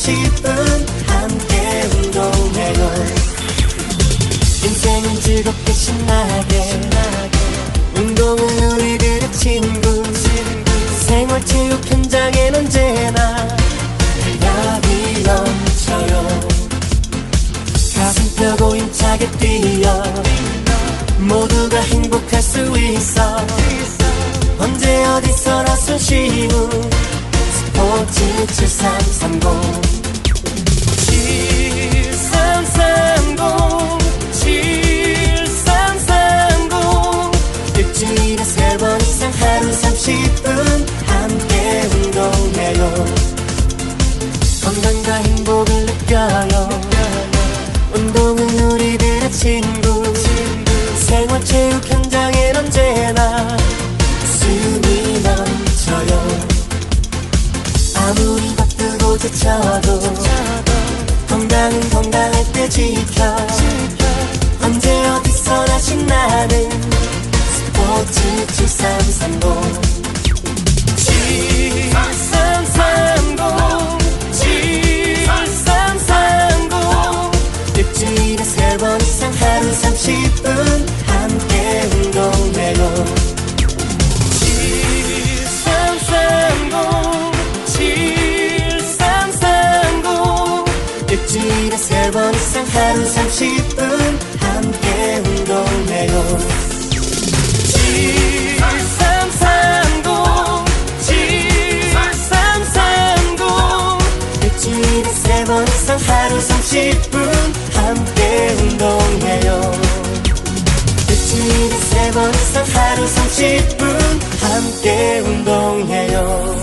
싶은 함께 운동해요. 인생은 즐겁게 신나게, 신나게 운동은 우리들의 친구, 친구 생활체육 현장엔 언제나 달려이 넘쳐요 가슴 펴고 힘차게 뛰어 모두가 행복할 수 있어. 언제 어디서나 손쉬운 스포츠 7330 일주일에 세 번 이상 하루 30분 함께 운동해요. 건강과 행복을 느껴요. 운동은 우리들의 친구. 생활체육 현장엔 언제나 숨이 넘쳐요. 아무리 바쁘고 지쳐도 건강은 건강할 때 지켜 30분 함께 운동해요. 7330 7330 일주일에 세 번 이상 하루 30분 함께 운동해요. 7330 7330 일주일에 세 번 이상 하루 30분 매번 하루 30분 함께 운동해요.